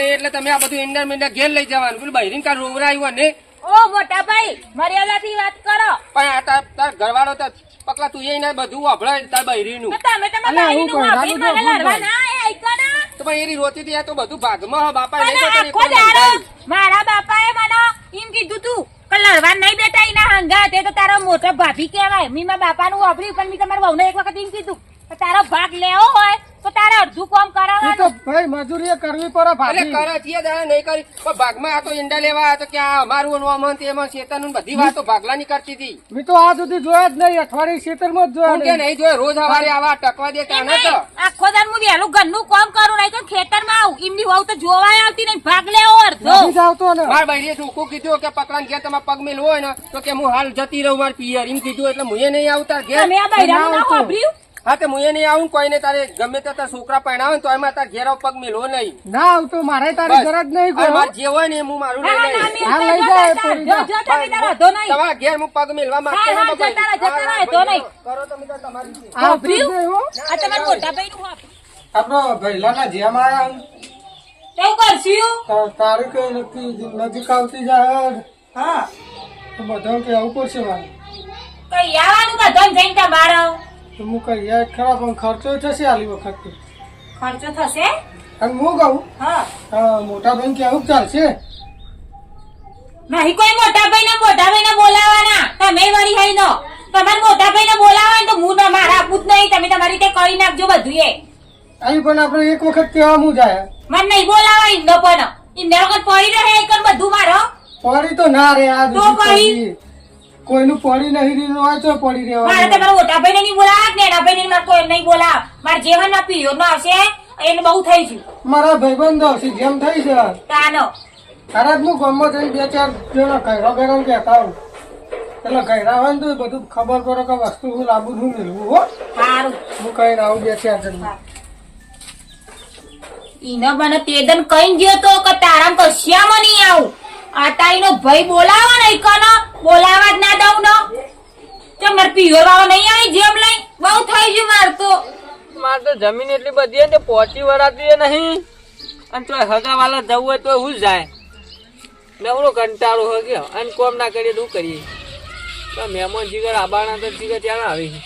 ને એટલે તમે આ બધું ઈંડા મીંડા ઘેર લઈ જવાનું. પેલું બહેરીન કાલ રોવરાયું ને ઓ મોટા ભાઈ મર્યાદાથી વાત કરો. પણ આ તાર તાર ઘરવાળો તો પકલા તું એને બધું વાપરે તાર બહેરીનું તમે તમે તમારા અલા, ભાઈનું હું વાપરી કહું, મને લડવા ના આયા, આયકો ના? તો પણ એની રોતી હતી આ તો બધું ભાગમાં હ, બાપા અને નહીં ને દાડો મારા બાપાએ મને એમ કીધું તું કે લડવા નહીં બેટા એના હંગાત તે તો તારો મોટો ભાભી કહેવાય. મી મારા બાપાનું વાપર્યું પણ મી તમારા વહુને એક વખત એમ કીધું તારો ભાગ લેવો હોય. તો તારે અડધું કામ કરાવવાનું તો ભાઈ મજૂરી કરવી પડે એટલે કરે છે દાડા નહીં કરી. પણ ભાગમાં આ તો ઈંડા લેવા આવ્યા તો કે આ અમારું નું અમન તેમાં શેતાનું બધી વાતો ભાગલાની કરતી હતી. મેં તો આ સુધી જોયા જ નહીં અઠવાડિયે ખેતરમાં જ જોયા કે નહીં. જોયા રોજ સવારે આવા ટકવા દે એમ તો. આખો દાન હું વહેલું ઘરનું કામ કરું નહીં તો ખેતરમાં આવું. એમની વાવ તો જોવાય આવતી નહીં ભાગ લેવો અડધો. આવતો ને. માર ભાઈએ ઠૂકું કીધું કે પકડાને ઘેર તમારે પગ મેલ હોય ને તો કે હું હાલ જતી રહું માર પિયર. એમ કીધું એટલે મુએ નહીં આવતા ઘેર. મેં આ બૈરાનું ના વાપર્યું હા તે હું નહીં આવું કોઈને તારે ગમે તે તારા છોકરા પહેણાવે ને તો એમાં તાર ઘેર પગ મેલવો નહીં ના આવતો મારે તારે. ગરજ નહીં કોઈ માર જે હોય ને હું મારું લઈ લઈ ના. ના, હા, લઈ જો, જાય, પૂરી જો, જો, તમે તારા ધો નહીં. તમારા ઘેર હું પગ મેલવા માંગતો હા, હા, નતો ભાઈ. જતા રહો, જતા રહો, હા, તો નહીં. કરો તમે તો તમારી આ જ હો. આ તમારા મોટા ભાઈનું વાપર્યું. આપડો ભૈલાના જેમ આયા કેવું કરશું તારીખ નક્કી નજીક આવતી જાય હા તો બધા કે આવું પડશે મારે કઈ આવવાનું બધો જઈને તમારો તો હું યાદ ખરા પણ ખર્ચો થશે આલી વખત. ખર્ચો થશે? અને હું કહું? હા. મોટા ભાઈ કે આવું ચાલશે નહીં કોઈ મોટા ભાઈને મોટા ભાઈને બોલાવાના તમે વળી હઈ નો. તમારે મોટા ભાઈને બોલાવા તો હું ના મારા આપું જ નહીં. તમે તમારી રીતે કરી નાખજો બધું એ અહીં પણ આપણે એક વખત કહેવા હું જાય. મને નહીં બોલાવા ઇન્દો પણ. ઇન્દો વખત પડી રહે એક બધું મારો? પડી તો ના રે આ તો પડી? કોઈનું પડી નહીં રહ્યું હોય તો પડી મારે રહેવાનું તમારા મોટા ભાઈને નહીં બોલાવ ને એના ભાઈને મારે કોઈ નહીં બોલાવ. મારે જેવન ના પીયો નો આવશે એને બહુ થઈ છે મારા ભાઈબંધો છે જેમ થઈ છે. તાનો. તારા હું ગામમાં જઈને બે ચાર જણા ઘયરા બેરા કહેતા હોઉં. એટલે ઘયરા હોય ને તો બધું ખબર પડે કે વસ્તુ હું લાવું છું મેળવું હો. સારું હું કઈ આવું બે ચાર જણા. ઈને મને તેદન કઈ ગયો તો કે તારામ કશ્યામાં નહીં આવું. આ તાઈનો ભાઈ બોલાવો નહીં કનો. બોલાવા જ ના દઉં નો. તો મારે પિયોર વાળો નહીં આવી જેમ લઈ. બહુ થઈ ગયું માર તો. મારે તો જમીન એટલી બધી ને પહોંચી વરાતી નહીં. અને તો હગા વાળા જવું હોય તો હું જાય. નવરો કંટાળો હો ગયો. અને કોમ ના કરીએ તો કરીએ? તો મહેમાન જીગર આબાણા તો જીગર ત્યાં આવી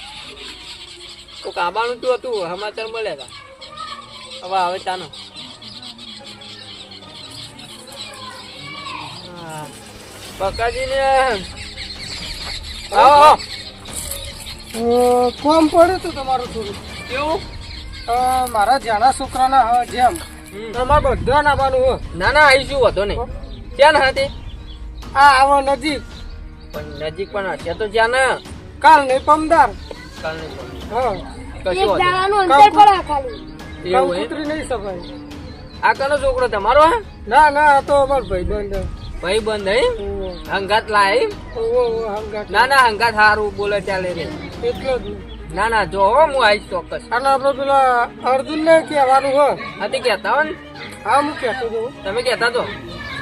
કોક આબાણું તો હતું સમાચાર મળ્યા હતા હવે આવે ચાનો હા. પકાજીને આવો. કોમ પડ્યું હતું તમારું થોડું? કેવું? મારા જાણા છોકરાના જેમ. તમારે બધા નાવાનું ના ના આવીશું વાંધો નહીં ક્યાં હતી? આ આવો નજીક. પણ નજીક પણ અત્યારે તો જ્યાં ના. કાલ નહીં પમદાર. કાલ નહીં કશું નહીં. એવું નહીં સફાઈ આ કનો છોકરો તમારો હા? ના ના આ તો અમારો ભાઈબંધ. ભાઈ બંધ હે? ઓવો, હંગાત લાય ના ના હંગાત હારું બોલે ચાલે રે. એટલો જ ના. ના જો હો હું આવીશ ચોક્કસ. અને આપડે પેલા અર્જુન ને કહેવાનું હો હતી કહેતા હો ને? હા હું કહેતો હતો તમે કહેતા તો?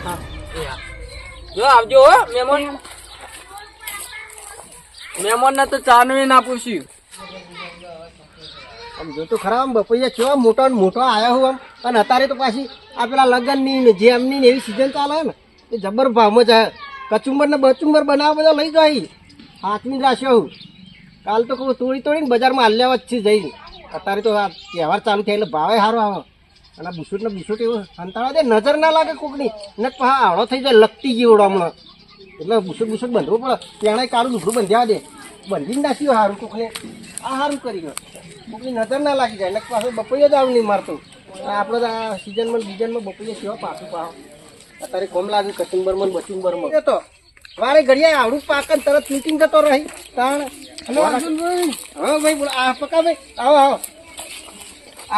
હા. જો આવજો હો મહેમાન મહેમાન ને તો ચાનવી ના પૂછ્યું. આમ જો તો ખરા આમ બપૈયા કેવા મોટા ને મોટા આવ્યા હું આમ. અને અત્યારે તો પાછી આ પેલા લગ્નની ને જેમની ને એવી સિઝન ચાલે ને. એ જબર ભાવમાં છે કચુંબર ને બચુંબર બનાવવા બધા લઈ જાય. હાથમી જ રાખ્યો કાલ તો કહું તોડી તોડીને બજારમાં હાલ્યા જ છે જઈને. અત્યારે તો આ તહેવાર ચાલુ થાય એટલે ભાવે સારો આવે. અને બુસુટ ને બુસુટ એવું સંતાડવા દે. નજર ના લાગે કોકની. ને પા આવડો થઈ જાય લગતી જેવડો હમણાં. એટલે બુસુટ બુસુટ બંધવું પડે. ત્યાં કાળું દુખડું બંધ્યા દે. બંધીને નાખ્યું સારું કોકને. આ સારું કરી ગયો. કોકની નજર ના લાગી જાય. ને પાછું બપૈયા જ આવું નહીં મારતું. આપણે આ સિઝનમાં બીજનમાં બપોરે સિવાય પાછું પાવ અત્યારે કોમ લાગે કચુંબરમાં બચુંબરમાં એ તો મારે ઘડિયા આવડું પાક ને તરત મીટિંગ જતો રહી. તાણ હલો અર્જુનભાઈ. હા ભાઈ બોલો. આ પકા ભાઈ આવો આવો.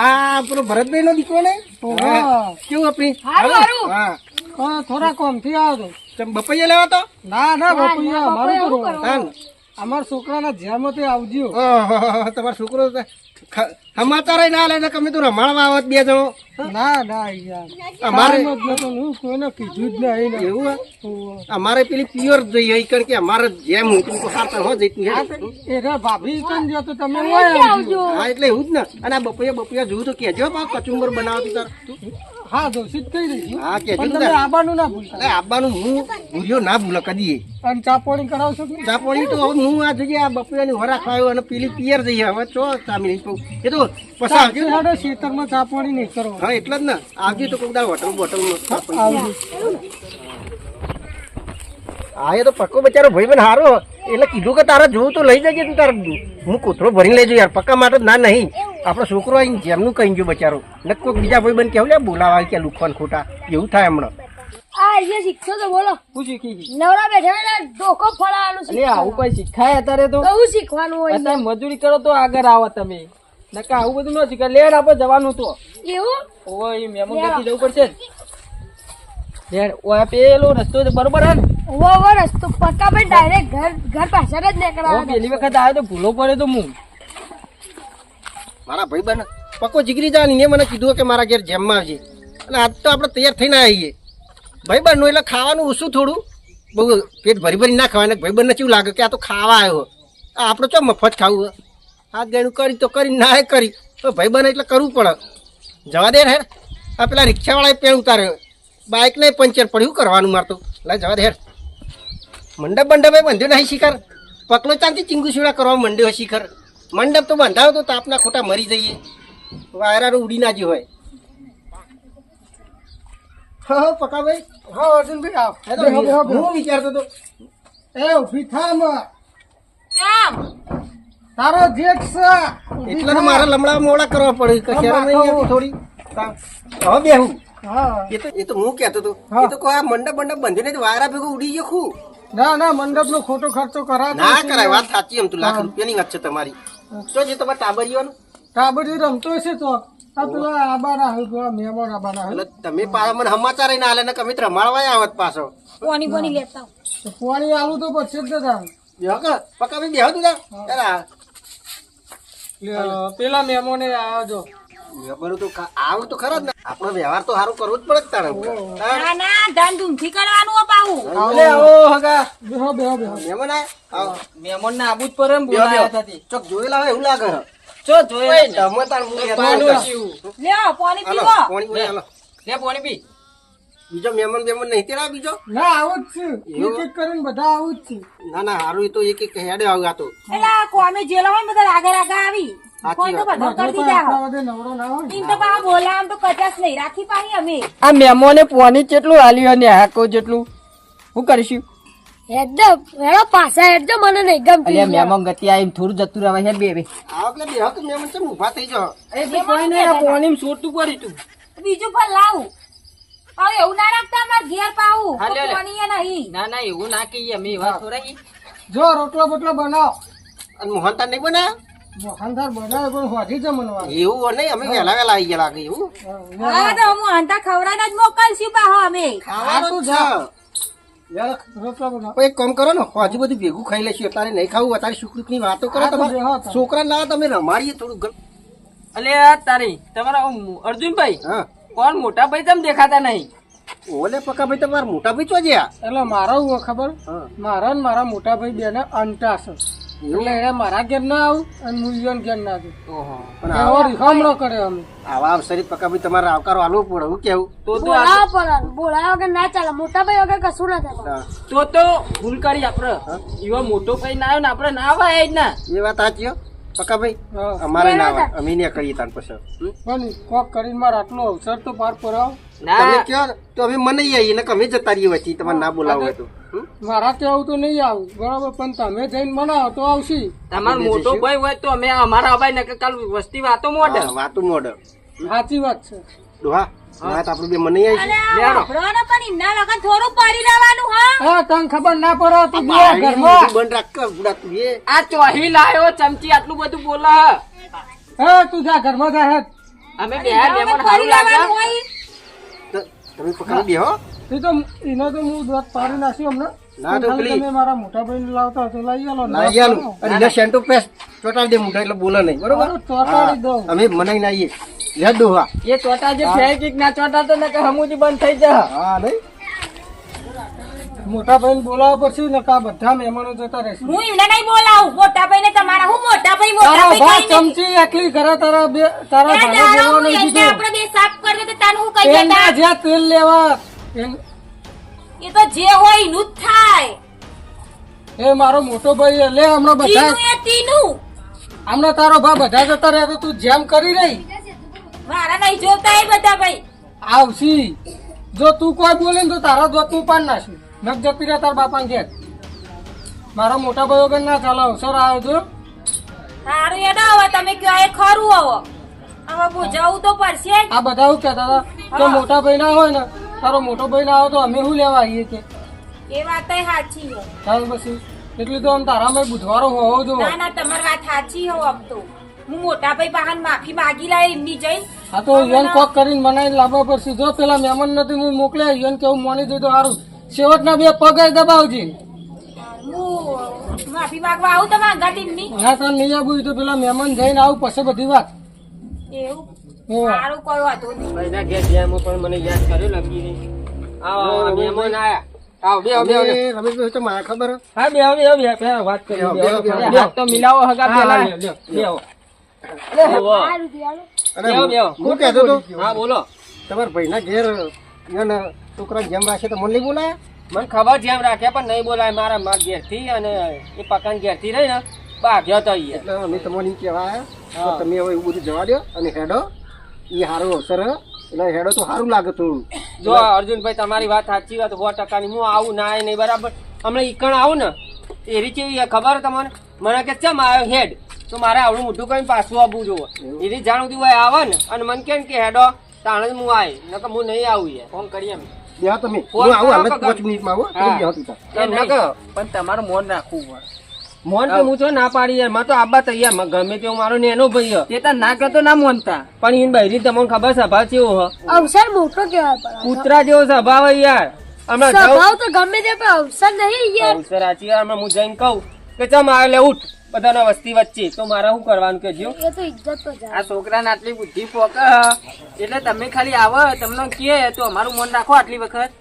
આ પેલો ભરતભાઈ નો દીકરો ને? હા. કેવું આપણી. હા. હા થોડા કોમથી આવ્યો તો બપૈયા લેવા તો? ના ના બપૈયા અમારું તો રોવા. તાન. અમારા છોકરાના જેમ તે આવજો તમારો છોકરો સમાચાર ના લે ને તું રમાડવા આવત બે જણો. ના ના યાર. અમારે કામ જ નતો ને હું કોઈને કીધું જ નહીં એવું અમારે પેલી પ્યોર જોઈએ ઈ કારણ કે અમારે જેમ હું તું ખાતર હો જઈતું હે એ રે ભાભી કન જો તો તમે હોય આવજો. હા એટલે એવું જ ને. અને આ બપૈયા બપૈયા જોયું તો કેજો બા કચુંબર બનાવતી તાર. તું હા દોષિત કહી દઈશું હા, કહેજો તમે આવવાનું ના ભૂલતા. અરે આવવાનું હું ભૂલ્યો ના ભૂલો કદી અને ચા પાણી કરાવશો ચા પાણી તો હું આ જગ્યાએ આ બપોરની વરા ખાયો અને પેલી પિયર જઈએ હવે ચો મિલી એ તો પછી આવજો ને. ખેતરમાં ચા પાણી નહીં કરો. હા એટલે જ ને. આવજો તો કોક દાડ હોટલ બોટલ આવજો. હા એ તો પક્કો બચારો ભાઈ બન હારો. એટલે કીધું કે તારા જોવું તો લઈ જજે તું તારે હું કોથળો ભરીને લઈ જઉં યાર. પક્કા માટે ના નહીં. આપણો છોકરો આવીને જેમનું કહી ગયો બચારો. ને કોઈક બીજા ભાઈ બન કેવું લે બોલાવા કે લુખવાન ખોટા. એવું થાય હમણાં. આ જે શીખશો તો બોલો. શું શીખી નવરા બેઠા બેઠા ધોકો ફળાવાનું અલે આવું કોઈ શીખાય અત્યારે તો? બહુ શીખવાનું હોય અત્યારે મજૂરી કરો તો આગળ આવો તમે. નકા આવું બધું ન શીખાય. લેડ આપણે જવાનું તો. એવું? ઓય મેમો ગતિ જવું પડશે લેડ ઓય પેલો રસ્તો બરોબર હે ને? રસ્તો પક્કા ભાઈ ડાયરેક્ટ ઘર ઘર પાછળ જ હું નીકળવાનું પેલી વખત આવ્યો તો ભૂલો પડ્યો તો હું મારા ભાઈ બન પકો જીગરી જા ને મને કીધું કે મારા ઘેર જેમમાં આવજે અને આજ તો આપણે તૈયાર થઈને આવીએ ભાઈ બનનું એટલે ખાવાનું ઓછું થોડું. બહુ પેટ ભરી ભરી ના ખાવાય ને ભાઈ બંને કેવું લાગે કે આ તો ખાવા આવ્યો. આ આપણે ચો મફત ખાવું હાથ ગાયનું કરી તો કરી, ના કરી. તો ભાઈ બને એટલે કરવું પડે. જવા દે હેર આ પેલા રિક્ષાવાળાએ પેણ ઉતાર્યો. બાઇક ને પંચર પડ્યું કરવાનું મારતું એટલે જવા દે હેર મંડપ મંડપે બંધ્યો નહીં શિખર? પકલો ચાંદી ચીંગુ કરવા મંડ્યો શિખર. મંડપ તો બંધાવો તો તાપના ખોટા મરી જઈએ. વાયરા ઉડી ના જ્યું હોય. હા હા પકાભાઈ હા અર્જુનભાઈ આવ. એ તો બેહો, બેહો, બેહો. હું વિચારતો તો એ ઊભી થા કેમ? તારો જેઠ છે. એટલે તો લમડા મોડા કરવા પડે. નહીં થોડી. હવે બેહું. એ તો એ તો હું કહેતો હતો. એ તો કોઈ આ મંડપ મંડપ બંધ્યો નહીં વાયરા ભેગો ઉડી ગયો ખૂબ ના ના મંડપ નો ખોટો ખર્ચો કરાતો ના. કરાય વાત સાચી એમ તું. લાખ રૂપિયાની વાત છે તમારી. તો જે તમારે ટાબરિયાનું કાબડી રમતો હશે તો. પેલા આબાના હોય પેલા મહેમાન આબાના એટલે તમે પાછા મને સમાચાર ના આલે ને કમે રમાડવા આવત પાછો. કોની કોની લેતા આવું. તો પાણી આલું તો પછી જ દાદા બેહો કે? પકાવી બેહો તું પેલા મહેમાને આવ્યો જો તો કા- તો ખરા જ ને આપણો વ્યવહાર તો સારું કરવો જ પડે તારે ના ના ધન ધૂમથી કરવાનું હો હગા બેહો બેહો બેહો મહેમાન આય? આવો. ને આબુ જ પર. બોલાયા ચોક જોયેલા હોય એવું લાગે ચો જોયે ને. તમે તાર મું લેતો પાણી. પીવું. પાણી પીવો પાણી પાણી હાલો. લે પાણી પી બીજો મહેમાન બેમાન નહીં તેરા બીજો? ના આવું જ છું. એક એક કરીને બધા આવું જ છું. ના ના હારું એ તો એક એક હેડે આવ્યું તો. એટલે આ કોમે જેલા હોય બધા આગળ આગળ આવી. કોણ તો બધા કરી દીધા હો. આપણા બધે નવરો ના તો પાછા બોલાવા તો કચાશ નહીં. રાખી પાણી અમે. આ મેમોને પોની કેટલું હાલ્યું અને હાકો જેટલું? શું કરીશું? એકદમ હેડો પાછા એકદમ મને નહીં ગમતી અલ્યા મેમોન ગતિ આવી થોડું જતું રહેવા હેડ બે બે. આવો એટલે બેહો કે ચમ ઊભા થઈ જાઓ. એ કોઈ નહીં પોણી સોટું કરી તું. બીજું પણ લાવું. હવે એવું ના રાખતા અમારે ઘેર પાવું. હા, નહીં. ના ના એવું ના કહીએ. અમે વાત થોડા જો રોટલો બોટલો બનાવો. અને નહીં બનાવે? પણ હોજી જ મનવા એવું નહીં? અમે વહેલા આવી ગયા લાગે એવું. હવે તો હું હંતા ખવડાવીને જ મોકલશું પાહો અમે. ખાવાનું છે. એક કામ કરો ને હજી બધું ભેગું ખાઈ લેશું. અત્યારે નહીં ખાવું અત્યારે સુખની વાતો કરો. તમારે છોકરા ના તમે. રમાડીએ થોડું અલે તારી તમારા અર્જુનભાઈ? હા. કોણ મોટા ભાઈ તમે દેખાતા નહીં. ઓલે પકા ભાઈ તમારા મોટા ભાઈ ચો જ્યાં? એટલે મારા હું ખબર? મારા ને મારા મોટા ભાઈ બેને અંટા છે. એટલે એને મારા ઘેર ના આવું અને હું ઈયોન ઘેર ના આવું. પણ એવો રીખામણો કરે અમે. આવા અવસરી પકા ભાઈ તમારે આવકારો આલવો પડે હું કેવું? તો તો આ- બોલાવો પડે બોલાવો વગર ના ચાલે. મોટા ભાઈ વગર કશું ના થાય. તો તો ભૂલ કરી આપડે એવો મોટો ભાઈ ના આવ્યો ને આપડે ના આવાય જ ના. એ વાત સાચી હો ભાઈ હા. અમારે ના આવે અમે ને કરીએ તાર પછી? પણ કોક કરીને મારા આટલો અવસર તો પાર પડાવો. તમે કયો? તો અમે મને આવીએ ને અમે જતા રહીએ વચ્ચે તમારે ના બોલાવો તો. મારા મારા આવું તો નહીં આવું. બરાબર પણ તમે જઈને બનાવો તો આવશે. તમારો મોટો ભાઈ હોય તો અમે અમારા ભાઈ ને કાલ વસ્તી વાતો મોડે. વાતો મોડે. સાચી વાત છે. ડોહા વાત આપણું બે મને આવી અને આ લેવાનો. વાપરવાનો પણ લગન થોડું પડી રહેવાનું હા. હા તને ખબર ના પડે તો બે ઘરમાં. બંધ રાખ કે બુડા તું એ. આ ચોહી લાયો ચમચી આટલું બધું બોલે. હ. હા તું જા ઘરમાં જા. અમે બે હારું ત- તમે પકડી બેહો એ તો એનો તો હું દોત પાડી નાખ્યું હમણાં. ના તો પેલી- તમે મારા મોટા ભાઈ લાવતા તો લઈ આલો ના. યાલું અને એને સેન્ટો પેસ. ચોટાડી દે મુઠા એટલે બોલે નહીં. બરોબર? હારું, ચોંટાડી અમે મનાઈ ના લે ડોહા એ ચોટા જે ફેંકી કે ના ચોટા તો ને હમુજી બંધ થઈ જા. હા નહીં. મોટા ભાઈ બોલાવવા પડશે ને કા બધા મહેમાનો જતા રહેશે. હું એમને નહીં બોલાવું. મોટા ભાઈ ને તમારા હું મોટા ભાઈ મોટા તારા ભાઈ ચમચી એકલી ઘરે તારા બે આપણે બે સાફ કરી દે તો તાનું હું કહી દેતા જ્યાં તેલ લેવા એ તો જે હોય એનું જ થાય. એ મારો મોટો ભાઈ. લે હમણાં બધા તીનું એ તીનું હમણાં તારો ભા બધા જતા રહ્યા તો તું જેમ કરી રહી. મારા નહીં જોતા એ બધા ભાઈ. આવશી. જો તું કોઈ બોલે ને તો તારા દોતનું પાડ નાખ્યું નક જતી રહ્યા તારા બાપા ઘેર. મારા મોટા ભાઈઓ કે ના ચાલો અવસર આવ્યો તો. સારું એ ના હવે તમે કયો એ ખરું હવે. હવે બોજાવું તો પડશે આ બધા હું કહેતા હતા તો મોટા ભાઈ ના હોય ને તારો મોટો ભાઈ લાવો તો અમે શું લેવા આવીએ કે? એ વાત સાચી છે. ચાલ પછી. એટલું તો આમ તારામાં બુધવારો હોવો જો ના ના તમારી વાત સાચી હો આમ તો. હું મોટા ભાઈ પાસે માફી માગી લાય એમની જઈ. હા તો યન કોક કરીને બનાવીને લાવવા પડશે. જો પેલા મહેમાન નથી હું મોકલ્યા યન કેવું મોની દે તો સારું છેવટના બે પગ દબાવજે. હું માફી માગવા આવું તમારા ગાડીની હા તો નહીં આવું તો પેલા મહેમાન જઈને આવું પછી બધી વાત. એવું. સારું કોઈ નહીં. ભાઈના ઘેર જેમ પણ મને યાદ કર્યો લખી આવો આવો મહેમાન આયા. આવો બે બે રમેશભાઈ તો મને ખબર હા. બે બે બે પેલા વાત કરી બે બેહો, બેહો. હાથ તો મિલાવો હગા પેલા. લ્યો, લ્યો. બેહો. સારું થયું, અને બેહો, બેહો. હું કહેતો હતો? હા બોલો. તમારા ભાઈના ઘેર છોકરા જેમ રાખે તો મને નહીં બોલાયા? મને ખબર જેમ રાખે પણ નહીં બોલાય મારા માર ઘેરથી અને એ પકાન ઘેરથી રહી ને ભાગ્યો તો એટલે અમે તમને ઈ કહેવા આવ્યા હા. તો તમે હવે એવું બધું જવા દો અને હેડો. એ સારો અવસર એટલે હેડો તો સારું લાગે થોડું. જો અર્જુનભાઈ તમારી વાત સાચી વાત સો ટકાની હું આવું ના નહીં બરાબર? હમણાં ઈકણ આવું ને એરી કેવી છે ખબર તમને? મને કે ચમ આવ્યો હેડ? તો મારે આવડું મોટું કઈ પાછું આપવું જોવે. એરી જાણ સુધી હોય આવે ને અને મને કેમ કે હેડો તાણે જ હું આવી નકર હું નહીં આવું યાર. ફોન કરી એમ. તમે. હું આવું કરો હાલ જ કે પાંચ મિનિટમાં આવો હા. તમે બેહો તું તાર. એમ ન કહો પણ તમારું મોન રાખવું પડે મોન તો હું છો ના પાડી યાર. મારે તો આબા તૈયાર. માં ગમે તેવું મારો નેનો ભાઈ હે. તે તો ના કરતો ના મોનતા. પણ એને બહેરી તમને ખબર સ્વભાવ કેવો હ? અવસર મોટો કહેવાય પણ કૂતરા જેવો સ્વભાવ યાર. હમણાં સ્વભાવ તો ગમે તે પણ અવસર નહીં યાર. અવસર આચી યાર. હમણાં હું જઈને કહું કે ચમ આ લે ઉઠ. બધાના વસ્તી વચ્ચે. તો મારે શું કરવાનું કે જો એ તો ઇજ્જત તો જાય. આ છોકરાને આટલી બુદ્ધિ પોક એટલે તમે ખાલી આવો. તમને કહે તો અમારું મન રાખો આટલી વખત.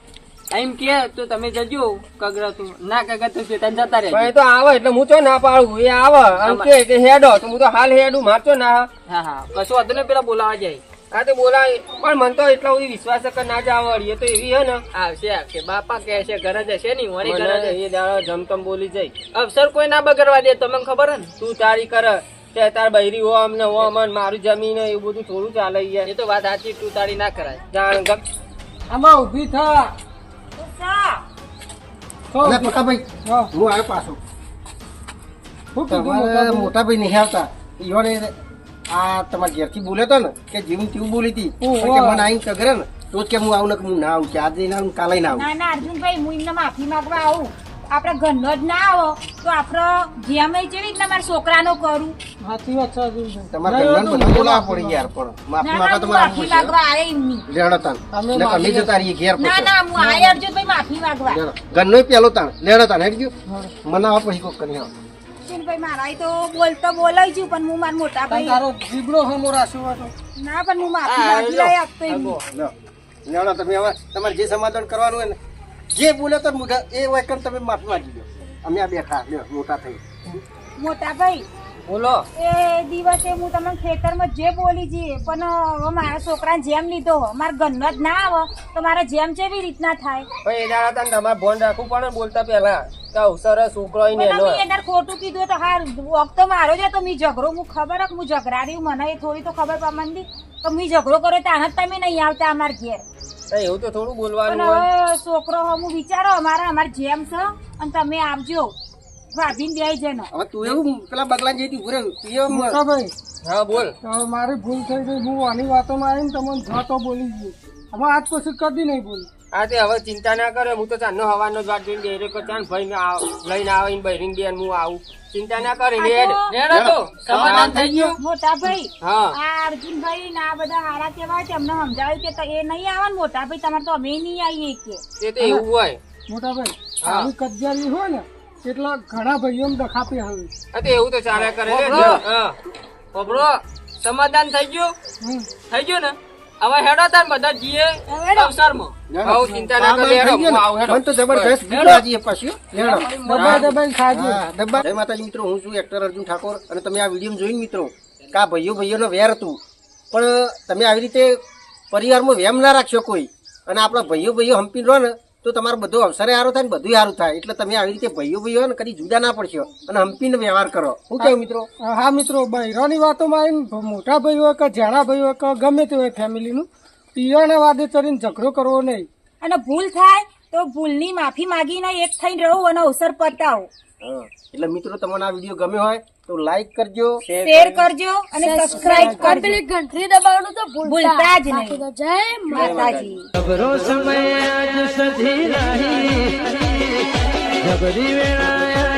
એમ કે તો તમે જજો કગરા તું. ના કગર તો ચેતન જતા પણ રહે એ તો આવે એટલે હું તો ના પાડું? એ આવે. એમ કે કે હેડો તો હું તો હાલ હેડું મારતો ના. હા હા. કશું વાંધો ને પેલા બોલાવા જાય. હા તો બોલાય. પણ મને તો એટલા સુધી વિશ્વાસ કર ના જ એ તો એવી હે ને. આવશે આવશે. બાપા કહે છે ઘરે જશે ની વળી ઘરે એ દાડો જમતમ બોલી જાય અવસર કોઈ ના બગડવા દે તમને ખબર હે ને? તું તારી કર. તે તાર બૈરી ઓમ ને હોમ ને મારું જમીન એવું બધું થોડું ચાલે યાર. એ તો વાત સાચી તું તારી ના કરાય. જાણ ગમ આમાં ઊભી થા. પકાભાઈ હું. આવ્યો પાછો. તમારે મોટા મોટા ભાઈ નહીં આવતા ઈવોને આ તમારા ઘેરથી બોલે હતો ને કે જેવું તેવું બોલી હતી. કે મને આવીને કગરે ને તો જ કે હું આવું ને હું ના આવું કે આજે ના આવું કાલે ના આવું. ના ના અર્જુનભાઈ હું એમને માફી માંગવા આવું. આપડે ઘરનો જ ના આવો તો આપણો જેમ જેવી રીતના મારા છોકરાનો કરું. સાચી વાત છે અર્જુનભાઈ. ઘરના બધા બોલાવવા પડી યાર પણ. માફી ના ના માંગવા હું માફી માંગવા આયા એમની લેડો તાણ ને અમે જતા રહીએ ઘેર ના ના હું આયા અર્જુનભાઈ માફી માંગવા. ઘરનો પેલો તાણ. લેડો તાણ હેડ ગયું મને આવા પછી કોક કરી આવો. અર્જુનભાઈ મારા તો બોલતો બોલાઈ છું પણ હું મારા મોટા ભાઈ તારો હમો રાખ્યો ના પણ હું માફી માંગી લઈ આપતો એમની તમે હવે તમારે જે સમાધાન કરવાનું હોય ને જે બોલે તો એ હોય તમે માફી માંગી લો. અમે આ બેઠા લ્યો મોટા થઈ. મોટા ભાઈ? બોલો. એ દિવસે હું તમને ખેતરમાં જે બોલી જી પણ હવે મારા છોકરાને જેમ લીધો મારા ઘરનો જ ના આવે તો મારા જેમ જેવી રીતના થાય? ભાઈ એ દાડા તને તમારે ફોન રાખવું પડે બોલતા પહેલા. કે અવસર છોકરો પણ નેનો. તમે ખોટું કીધું તો હાર વખત મારો છે તો મી ઝઘડો હું ખબર હે કે હું ઝઘડાડી મને એ થોડી તો ખબર પામંદી તો મી ઝઘડો કર્યો ત્યાં જ તમે નહીં આવતા અમાર ઘેર. એવું તો થોડું બોલવાનું હવે છોકરો હું વિચારો અમારા અમાર જેમ છે અને તમે આવજો. ભાભીને બેહી જણો. હવે તું એવું પેલા બગલા જઈ ઉરે તું ભાઈ હા બોલ. મારી ભૂલ થઈ ગઈ હું આની વાતોમાં આવીને તમને જાતો બોલી ગયો. હવે આજ પછી કદી નહીં બોલી. હા તે હવે ચિંતા ના કરે હું તો ચાંદનો હવાનો જ વાત જોઈને બેરે ચાંદ ભાઈ ને આવ- લઈને આવીને બહેરીન બેન હું આવું. ચિંતા ના કરે લેડ લેડો તો. સમાધાન થઈ ગયું. મોટા ભાઈ હા. આ અર્જુનભાઈ ને આ બધા હારા કેવા છે અમને સમજાવ્યું કે તો એ નહીં આવે ને મોટા ભાઈ તમારે તો અમે નહીં આવીએ કે. તે તો એવું હોય. મોટા ભાઈ હા. આવી કજિયારી હોય ને એટલા ઘણા ભાઈઓ દખાપી હવે હા તે એવું તો ચાલે કરે. બોલો. સમાધાન થઈ ગયું. થઈ ગયું ને? હવે હેડો તાર બધા જીએ અવસરમાં. બહુ ચિંતા ના કરજો, હેડો, હું આવું, હેડો. મન તો જબરદસ્ત લાગી છે પાછી. લેડો દબાઈ દબાઈ ખાજો. ડબ્બા જય માતાજી મિત્રો હું છું એક્ટર અર્જુન ઠાકોર અને તમે આ વીડિયો જોઈને મિત્રો કા આ ભાઈઓ ભાઈઓનો વેર હતું. પણ તમે આવી રીતે પરિવારમાં વેમ ના રાખશો કોઈ અને આપણા ભાઈઓ ભાઈઓ હંપી રહો ને તો તમારો બધો અવસરે સારો થાય ને બધું સારું થાય. એટલે તમે આવી રીતે ભાઈઓ ભાઈઓ ને કદી જુદા ના પડશો અને હંપીને વ્યવહાર કરો. શું કેવું મિત્રો? હા મિત્રો બૈરાની વાતોમાં આવીને મોટા ભાઈ હોય કે જાણા ભાઈ હોય કે ગમે તે હોય ફેમિલીનું પીવાના વાદે ચડીને ઝઘડો કરવો નહીં. અને ભૂલ થાય તો ભૂલની માફી માંગીને એક થઈને રહું અને અવસર પતાવો. એટલે મિત્રો તમને આ વીડિયો ગમ્યો હોય તો લાઈક કરજો શેર કરજો. અને સબસ્ક્રાઇબ કરજો. પેલી ઘંટડી દબાવવાનું તો ભૂલતા જ નહીં. જય માતાજી. જબરો સમય આજ સધી રહી જબરી વેળાએ